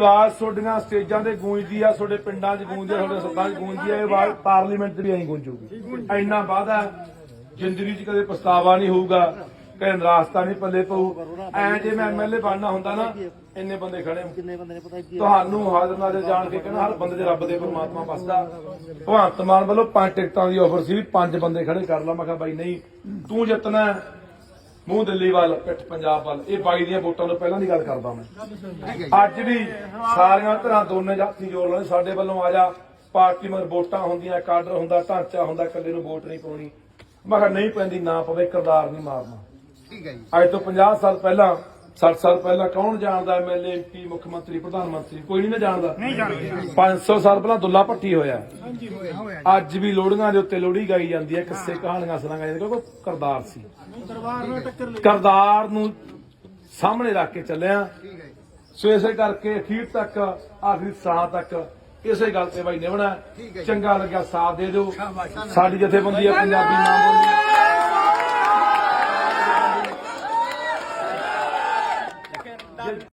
ਆਵਾਜ਼ ਤੁਹਾਡੀਆਂ ਸਟੇਜਾਂ ਤੇ ਗੂੰਜਦੀ ਆ ਤੁਹਾਡੇ ਪਿੰਡਾਂ 'ਚ ਗੂੰਜਦੀ ਆ ਤੁਹਾਡੇ ਸੱਤਾਂ 'ਚ ਗੂੰਜਦੀ ਆ ਇਹ ਆਵਾਜ਼ ਪਾਰਲੀਮੈਂਟ 'ਚ ਵੀ ਐਂ ਗੂੰਜੂਗੀ ਇੰਨਾ ਵਾਦਾ ਜ਼ਿੰਦਗੀ 'ਚ ਕਦੇ ਪਛਤਾਵਾ ਨਹੀਂ ਹੋਊਗਾ ਕਦੇ ਰਾਸਤਾ ਨਹੀਂ ਪੱਲੇ ਪਊ ਐ ਜੇ ਮੈਂ ਐਮਐਲਏ ਬਣਨਾ ਹੁੰਦਾ ਨਾ ਇੰਨੇ ਬੰਦੇ ਖੜੇ। ਕਿੰਨੇ ਬੰਦੇ ਨੇ ਪਤਾ ਕੀ ਤੁਹਾਨੂੰ ਹਾਜ਼ਰ ਨਾਜ਼ਰ ਜਾਣ ਕੇ ਕਹਿੰਦਾ ਹਰ ਬੰਦੇ ਦੇ ਰੱਬ ਦੇ ਪਰਮਾਤਮਾ ਵਸਦਾ ਭਗਵੰਤ ਮਾਨ ਵੱਲੋਂ ਪੰਜ ਟਿਕਟਾਂ ਦੀ ਆਫਰ ਸੀ ਪੰਜ ਬੰਦੇ ਖੜੇ ਕਰ ਲਾ ਮੈਂ ਕਿਹਾ ਬਾਈ ਨਹੀਂ ਤੂੰ ਜਿੱਤਣਾ। ਮੂੰਹ ਦਿੱਲੀ ਵੱਲ ਪਿੱਠ ਪੰਜਾਬ ਵੱਲ। ਇਹ ਬਾਈ ਦੀਆਂ ਵੋਟਾਂ ਤੋਂ ਪਹਿਲਾਂ ਦੀ ਗੱਲ ਕਰਦਾ ਮੈਂ। ਅੱਜ ਵੀ ਸਾਰੀਆਂ ਧਿਰਾਂ ਦੋਨੇ ਜਾਤੀ ਜੋੜ ਲੈਣ ਸਾਡੇ ਵੱਲੋਂ ਆ ਜਾ ਪਾਰਟੀ ਮਰ ਵੋਟਾਂ ਹੁੰਦੀਆਂ ਕਾਡਰ ਹੁੰਦਾ ਢਾਂਚਾ ਹੁੰਦਾ ਇਕੱਲੇ ਨੂੰ ਵੋਟ ਨਹੀਂ ਪਾਉਣੀ। ਮੈਂ ਕਿਹਾ ਨਹੀਂ ਪੈਂਦੀ ਨਾ ਪਵੇ ਕਰਦਾਰ ਨਹੀਂ ਮਾਰਨਾ। ਠੀਕ ਹੈ ਜੀ। ਅੱਜ ਤੋਂ 50 ਸਾਲ ਪਹਿਲਾਂ 60 ਸਾਲ ਪਹਿਲਾਂ ਕੌਣ ਜਾਣਦਾ ਐਮਐਲਏ ਐਮਪੀ ਮੁੱਖ ਮੰਤਰੀ ਪ੍ਰਧਾਨ ਮੰਤਰੀ? ਕੋਈ ਨਹੀਂ ਨਾ ਜਾਣਦਾ। ਨਹੀਂ ਜਾਣਦਾ। 500 ਸਾਲ ਪਹਿਲਾਂ ਦੁੱਲਾ ਭੱਟੀ ਹੋਇਆ। ਹਾਂਜੀ ਹੋਇਆ ਅੱਜ ਵੀ ਲੋੜੀਆਂ ਦੇ ਉੱਤੇ ਲੋੜੀ ਗਾਈ ਜਾਂਦੀ ਹੈ ਕਿੱਸੇ ਕਹਾਣੀਆਂ ਸੁਣਾਈਆਂ ਜਾਂਦੀਆਂ ਕਿਉਂਕਿ ਕਰਦਾਰ ਸੀ। ਦਰਬਾਰ ਨੂੰ ਟੱਕਰ ਕਰਦਾਰ ਨੂੰ ਸਾਹਮਣੇ ਰੱਖ ਕੇ ਚੱਲਿਆ। ਸੋ ਇਸੇ ਕਰਕੇ ਅਖੀਰ ਤੱਕ ਆਖਰੀ ਸਾਹ ਤੱਕ ਇਸੇ ਗੱਲ ਤੇ ਬਾਈ ਨਿਭਣਾ। ਚੰਗਾ ਲੱਗਿਆ ਸਾਥ ਦੇ ਦਿਓ। ਸਾਡੀ ਜਥੇਬੰਦੀ ਹੈ ਪੰਜਾਬੀ ਨਾਮ ਬੋਲੀ Not